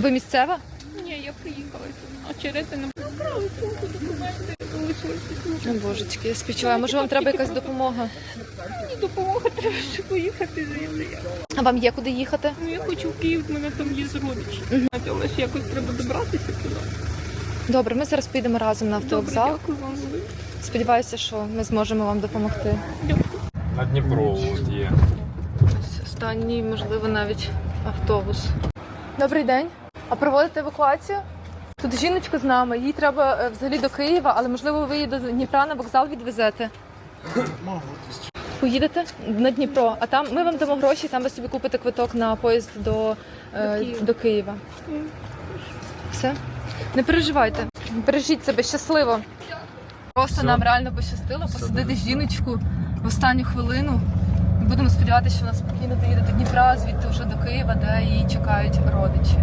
А ви місцева? Ні, я приїхала сюди. А черети не сумку, документи, лишилися. О, божечки, я співчуваю. Може, вам треба якась допомога? Мені допомога треба, щоб поїхати звідси. А вам є куди їхати? Ну я хочу в Київ, в мене там є родичі. Але ж якось треба добратися туди. Добре, ми зараз поїдемо разом на Добре, автовокзал. дякую вам. Сподіваюся, що ми зможемо вам допомогти. Дякую. На Дніпро от є. Останній, можливо, навіть автобус. Добрий день. А проводите евакуацію? Тут жіночка з нами, їй треба е, взагалі до Києва, але можливо ви її до Дніпра на вокзал відвезете. Поїдете на Дніпро, а там ми вам дамо гроші, там ви собі купите квиток на поїзд до, е, До Києва. до Києва. Все? Не переживайте. Бережіть себе щасливо. Просто Все. нам реально пощастило посадити жіночку в останню хвилину. Будемо сподіватися, що вона спокійно доїде до Дніпра, звідти вже до Києва, де її чекають родичі.